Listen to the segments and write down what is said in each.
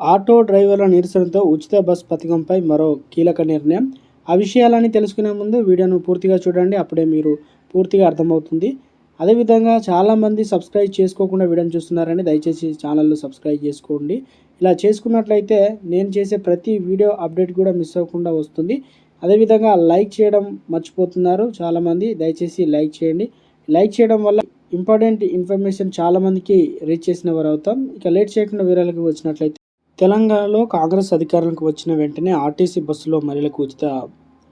Auto డ్రైవర్ల నిరసనతో ఉచిత bus పథకంపై మరో కీలక నిర్ణయం. ఆ విషయాలని తెలుసుకునే ముందు వీడియోను పూర్తిగా చూడండి. అప్పుడే మీరు పూర్తిగా అర్థమవుతుంది. అదేవిధంగా చాలామంది సబ్స్క్రైబ్ చేసుకోకుండా వీడియోని చూస్తున్నారని దయచేసి ఛానల్ను సబ్స్క్రైబ్ చేసుకోండి. ఇలా చేసుకున్నట్లయితే నేను చేసే ప్రతి వీడియో అప్డేట్ కూడా మిస్ అవ్వకుండా వస్తుంది. అదేవిధంగా లైక్ చేయడం మర్చిపోతున్నారు చాలామంది. దయచేసి లైక్ చేయండి. లైక్ చేయడం వల్ల ఇంపార్టెంట్ ఇన్ఫర్మేషన్ చాలామందికి రీచ్ చేసిన వారు అవుతాం ఇక లేట్ చేయకుండా వీరాలకు వచ్చినట్లయితే తెలంగాణలో కాంగ్రెస్ అధికారంలోకి వచ్చిన వెంటనే ఆర్టీసీ బస్సులో మహిళలకు ఉచిత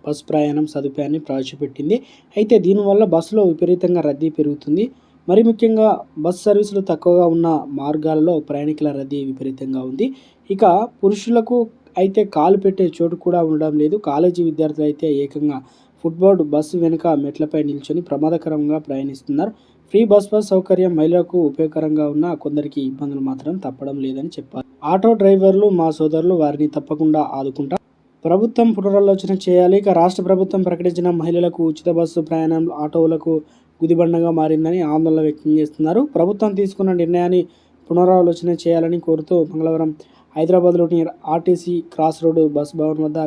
బస్ ప్రయాణం సదుపాయాన్ని ప్రవేశపెట్టింది. అయితే దీనివల్ల బస్సులో విపరీతంగా రద్దీ పెరుగుతుంది. మరి ముఖ్యంగా బస్ సర్వీసులు తక్కువగా ఉన్న మార్గాలలో ప్రయాణికుల రద్దీ విపరీతంగా ఉంది. ఇక పురుషులకు అయితే కాలు పెట్టే చోటు కూడా ఉండడం లేదు. కాలేజీ విద్యార్థులు అయితే ఏకంగా ఫుట్బోర్డ్ బస్సు వెనుక మెట్లపై నిల్చొని ప్రమాదకరంగా ప్రయాణిస్తున్నారు. ఫ్రీ బస్ బస్ సౌకర్యం మహిళలకు ఉపయోగకరంగా ఉన్న కొందరికి ఇబ్బందులు మాత్రం తప్పడం లేదని చెప్పారు. ఆటో డ్రైవర్లు మా సోదరులు వారిని తప్పకుండా ఆదుకుంటారు. ప్రభుత్వం పునరాలోచన చేయాలి. ఇక రాష్ట్ర ప్రభుత్వం ప్రకటించిన మహిళలకు ఉచిత బస్సు ప్రయాణం ఆటోలకు గుదిబండగా మారిందని ఆందోళన వ్యక్తం చేస్తున్నారు. ప్రభుత్వం తీసుకున్న నిర్ణయాన్ని పునరాలోచన చేయాలని కోరుతూ మంగళవారం హైదరాబాద్లోని RTC cross road bus Bhavan వద్ద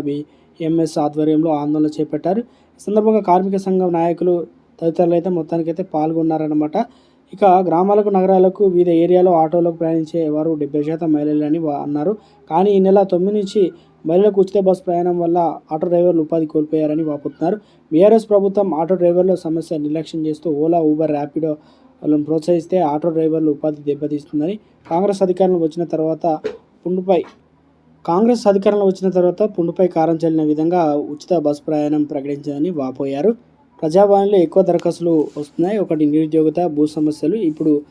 ఎంఎస్ ఆధ్వర్యంలో ఆందోళన చేపట్టారు. ఈ సందర్భంగా కార్మిక సంఘం నాయకులు తదితరులు అయితే మొత్తానికైతే పాల్గొన్నారన్నమాట. ఇక గ్రామాలకు నగరాలకు వివిధ ఏరియాలో ఆటోలకు ప్రయాణించే వారు డెబ్బై శాతం మహిళలని అన్నారు. కానీ ఈ నెల తొమ్మిది నుంచి మహిళలకు ఉచిత బస్సు ప్రయాణం వల్ల ఆటో డ్రైవర్లు ఉపాధి కోల్పోయారని వాపోతున్నారు. బీఆర్ఎస్ ప్రభుత్వం ఆటో డ్రైవర్ల సమస్య నిర్లక్ష్యం చేస్తూ ఓలా ఊబర్ ర్యాపిడో వాళ్ళని ప్రోత్సహిస్తే ఆటో డ్రైవర్లు ఉపాధి దెబ్బతీస్తుందని కాంగ్రెస్ అధికారంలో వచ్చిన తర్వాత పుండుపై కాంగ్రెస్ అధికారంలో వచ్చిన తర్వాత పుండుపై కారం చల్లిన విధంగా ఉచిత బస్ ప్రయాణం ప్రకటించిందని వాపోయారు. ప్రజాభవన్లో ఎక్కువ దరఖాస్తులు వస్తున్నాయి. ఒకటి నిరుద్యోగత భూ సమస్యలు. ఇప్పుడు